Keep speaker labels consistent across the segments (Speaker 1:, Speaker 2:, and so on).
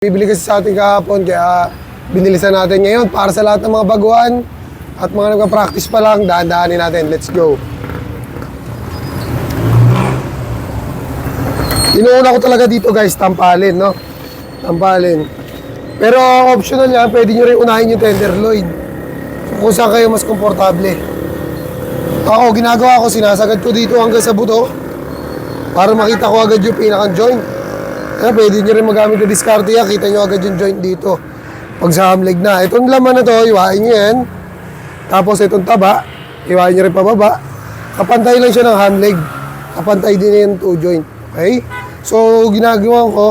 Speaker 1: Bibili kasi sa atin kahapon, kaya binilisan natin ngayon para sa lahat ng mga baguhan at mga nagpa-practice pa lang, dahan-dahanin natin. Let's go. Inuuna ko talaga dito guys, tampalin, no? Tampalin. Pero optional yan, pwede nyo rin unahin yung tenderloin. Kung saan kayo mas komportable. Ako, ginagawa ko, sinasagad ko dito hanggang sa buto para makita ko agad yung pinakang joint. Kaya pwede nyo rin magamit yung diskarte yan. Kita nyo agad yung joint dito. Pag sa hamleg na. Itong laman na to, iwain nyo yan. Tapos itong taba, iwain nyo rin pababa. Kapantay lang siya ng hamleg. Kapantay din yan two joint. Okay? So, ginagawa ko,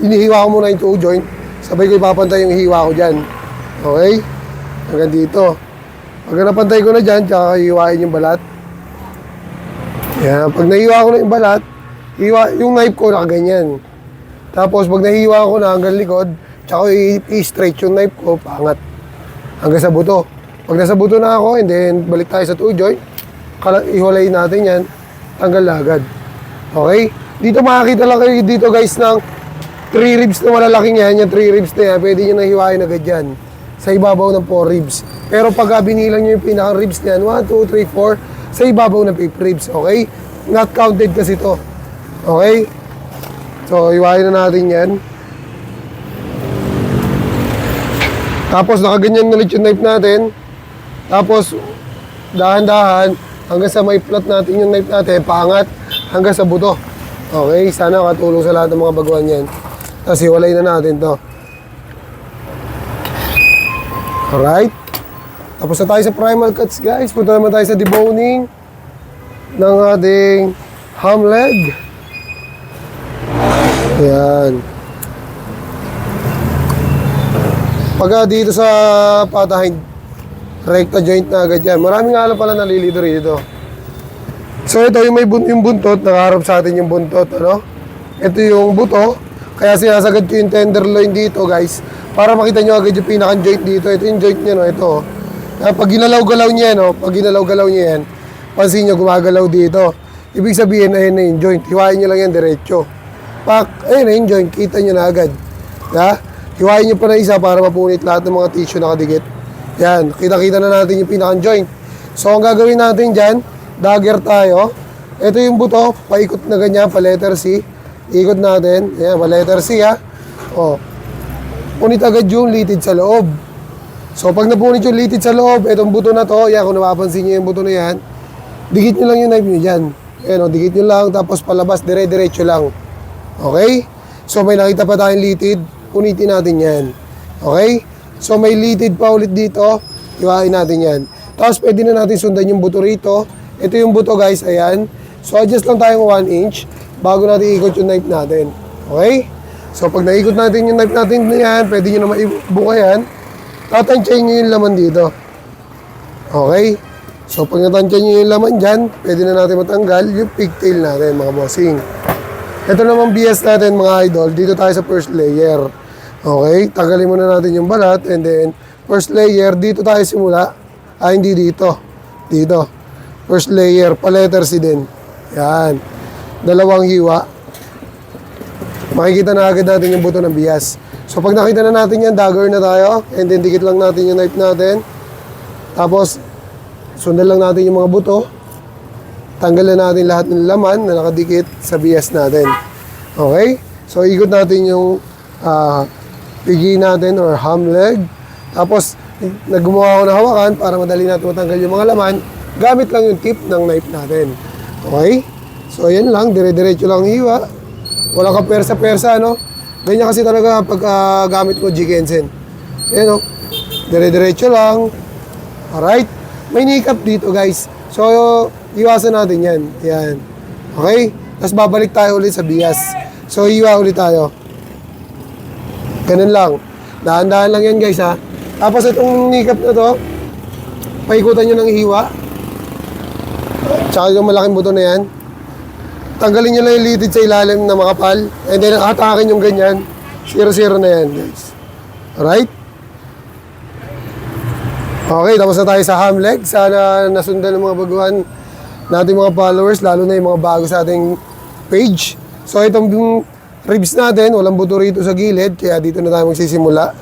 Speaker 1: inihiwa ko muna yung two joint. Sabay ko ipapantay yung hiwa ko dyan. Okay? Hanggang dito. Pag napantay ko na dyan, tsaka hiwain yung balat. Yan. Pag nahiwa ko na yung balat, hiwa, yung knife ko nakaganyan. Tapos pag nahiwa ko na hanggang likod, tsaka i- i-straight yung knife ko, pangat. Hanggang sa buto. Pag nasa buto na ako, and then balik tayo sa two joint, iwalay natin yan, tanggal agad. Okay? Dito makakita lang kayo dito guys ng 3 ribs na malalaking yan, yung 3 ribs na yan, pwede nyo na hiwain agad yan sa ibabaw ng 4 ribs. Pero pag binilang nyo yung pinaka ribs na yan, 1, 2, 3, 4, sa ibabaw ng 5 ribs, okay? Not counted kasi to. Okay? So, hiwain na natin yan. Tapos, nakaganyan ulit yung knife natin. Tapos, dahan-dahan, hanggang sa may flat natin yung knife natin, paangat, hanggang sa buto. Okay? Sana makatulong sa lahat ng mga baguhan yan. Tapos, hiwalay na natin to. Alright? Tapos na tayo sa primal cuts, guys. Punta naman tayo sa deboning ng ating ham leg. Ayan. Pagka dito sa patahin, recta joint na agad yan. Maraming nga lang pala nalilito rito. So ito yung may bun yung buntot, nakaharap sa atin yung buntot, ano? Ito yung buto. Kaya sinasagad ko yung tenderloin dito, guys. Para makita nyo agad yung pinakang joint dito. Ito yung joint niya, no? Ito. oh. Kaya pag ginalaw-galaw niya, no? Pag ginalaw-galaw niya yan, pansin nyo, gumagalaw dito. Ibig sabihin, ayun na yung joint. Hiwain nyo lang yan diretso. Pak, ayun na joint. Kita nyo na agad. Ha? Hiwain nyo pa na isa para mapunit lahat ng mga tissue nakadikit. Yan, kita-kita na natin yung pinakang joint. So, ang gagawin natin dyan, dagger tayo. Ito yung buto, paikot na ganyan, pa letter C. Ikot natin. Yan, pa letter C ha. O. Punit agad yung litid sa loob. So, pag napunit yung litid sa loob, itong buto na to, yan, kung napapansin nyo yung buto na yan, dikit nyo lang yung knife nyo dyan. Ayan o, dikit nyo lang, tapos palabas, dire-diretso lang. Okay? So, may nakita pa tayong litid, punitin natin yan. Okay? So, may litid pa ulit dito, iwain natin yan. Tapos, pwede na natin sundan yung buto rito. Ito yung buto, guys, ayan. So, adjust lang tayong 1 inch bago natin ikot yung knife natin. Okay? So, pag naikot natin yung knife natin na yan, pwede nyo na maibuka yan. Tatansyahin nyo yung laman dito. Okay? So, pag natansya nyo yung laman dyan, pwede na natin matanggal yung pigtail natin, mga bossing. Ito naman BS natin, mga idol. Dito tayo sa first layer. Okay? Tanggalin muna natin yung balat and then first layer, dito tayo simula. Ah, hindi dito. Dito. First layer, pa letter C din. Yan. Dalawang hiwa. Makikita na agad natin yung buto ng bias. So pag nakita na natin yan, dagger na tayo. And then dikit lang natin yung knife natin. Tapos, sundan lang natin yung mga buto. Tanggalan natin lahat ng laman na nakadikit sa bias natin. Okay? So ikot natin yung ah, pigi natin or ham leg. Tapos, naggumawa ako ng hawakan para madali natin matanggal yung mga laman. Gamit lang yung tip ng knife natin. Okay? So, ayan lang. Dire-diretso lang hiwa. Wala kang persa-persa, no? Ganyan kasi talaga pag ah, gamit mo Jigensen. Ayan, no? Dire-diretso lang. Alright? May nikap dito, guys. So, iwasan natin yan. Yan. Okay? Tapos babalik tayo ulit sa bias. So, iwa ulit tayo. Ganun lang. Dahan-dahan lang yan, guys, ha? Tapos itong nikap na to, paikutan nyo ng hiwa. Tsaka yung malaking buto na yan. Tanggalin nyo lang yung litid sa ilalim na makapal. And then, hatakin yung ganyan. Zero-zero na yan, guys. Alright? Okay, tapos na tayo sa ham leg. Sana nasundan ng mga baguhan nating mga followers, lalo na yung mga bago sa ating page. So, itong ribs natin, walang buto rito sa gilid, kaya dito na tayo magsisimula.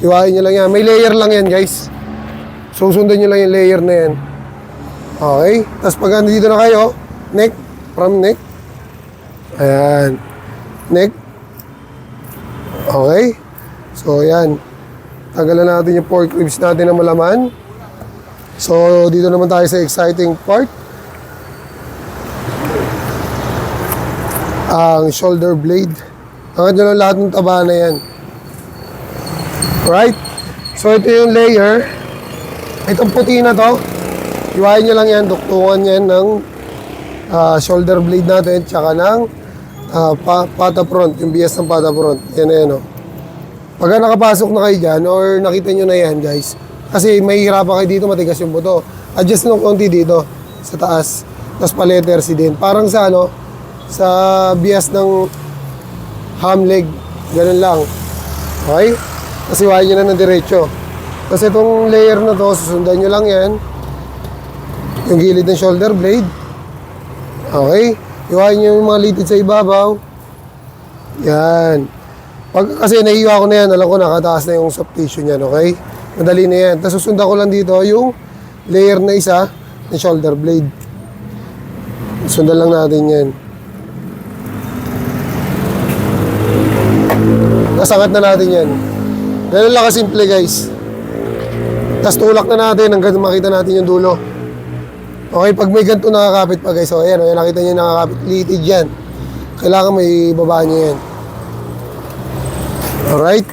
Speaker 1: Iwain nyo lang yan. May layer lang yan, guys. Susundan nyo lang yung layer na yan. Okay? Tapos pag nandito na kayo, neck, from neck. Ayan. Neck. Okay? So, ayan. Tagalan natin yung pork ribs natin na malaman. So, dito naman tayo sa exciting part. Ang shoulder blade. Nyo lang lahat ng taba na yan. Right? So, ito yung layer. Itong puti na to, iwain nyo lang yan, duktungan yan ng ah, shoulder blade natin, tsaka ng ah, pa, pata front, yung bias ng pata front. Yan na yan, oh. Pagka nakapasok na kayo dyan, or nakita nyo na yan, guys, kasi may hirapan kayo dito, matigas yung buto. Adjust nung konti dito, sa taas. Tapos pa letter C din. Parang sa ano, sa bias ng ham leg. Ganun lang. Okay? Kasi iwain nyo na ng diretso. Kasi itong layer na to, susundan nyo lang yan. Yung gilid ng shoulder blade. Okay? Iwain nyo yung mga litid sa ibabaw. Yan. Pag, kasi naiiwa ko na yan, alam ko nakataas na yung soft tissue niyan, okay? Madali na yan. Tapos susundan ko lang dito yung layer na isa ng shoulder blade. Sundan lang natin yan. Nasangat na natin yan. Ganun lang kasimple guys. Tapos tulak na natin hanggang makita natin yung dulo. Okay, pag may ganito nakakapit pa guys, so ayan, ayan nakita niyo nakakapit, litid yan. Kailangan may baba niya yan. Alright?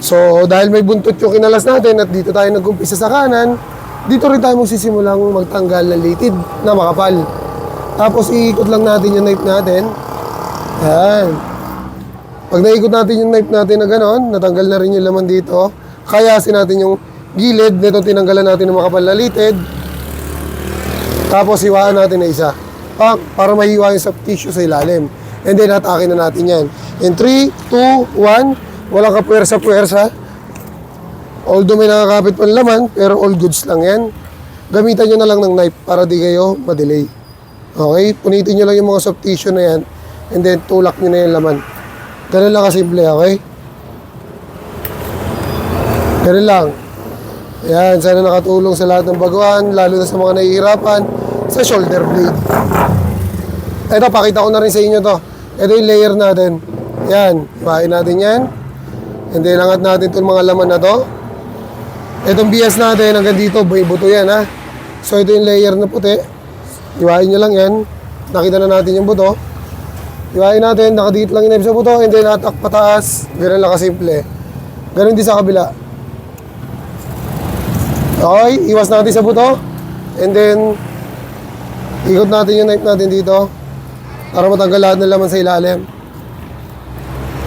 Speaker 1: So, dahil may buntot yung kinalas natin at dito tayo nag-umpisa sa kanan, dito rin tayo magsisimulang magtanggal ng litid na makapal. Tapos, iikot lang natin yung knife natin. Ayan. Pag naikot natin yung knife natin na gano'n, natanggal na rin yung laman dito. Kayasin natin yung gilid nito tinanggalan natin ng makapal na. Tapos hiwaan natin na isa. Pa, para mahiwa yung soft tissue sa ilalim. And then atake na natin yan. In 3, 2, 1, walang kapuwersa-puwersa. Although may nakakapit pa laman, pero all goods lang yan. Gamitan nyo na lang ng knife para di kayo madelay. Okay? Punitin nyo lang yung mga soft tissue na yan. And then tulak nyo na yung laman. Ganun lang kasimple, okay? Ganun lang. Yan, sana nakatulong sa lahat ng baguhan, lalo na sa mga nahihirapan sa shoulder blade. Ito, pakita ko na rin sa inyo to. Ito yung layer natin. Yan, ipain natin yan. And then, angat natin itong mga laman na to. Itong bias natin, hanggang dito, buto yan ha. So, ito yung layer na puti. Iwain nyo lang yan. Nakita na natin yung buto. Iwain natin, nakadikit lang yung knife sa buto, and then atak pataas. Ganun lang kasimple. Ganun din sa kabila. Okay, iwas natin sa buto. And then, ikot natin yung knife natin dito. Para matanggal lahat ng laman sa ilalim.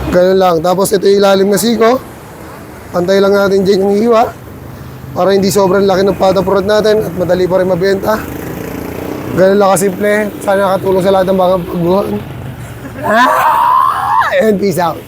Speaker 1: Ganun lang. Tapos ito yung ilalim na siko. Pantay lang natin dyan yung hiwa. Para hindi sobrang laki ng pataprod natin at madali pa rin mabenta. Ganun lang kasimple. Sana nakatulong sa lahat ng mga pagbuhan. Ah! And peace out.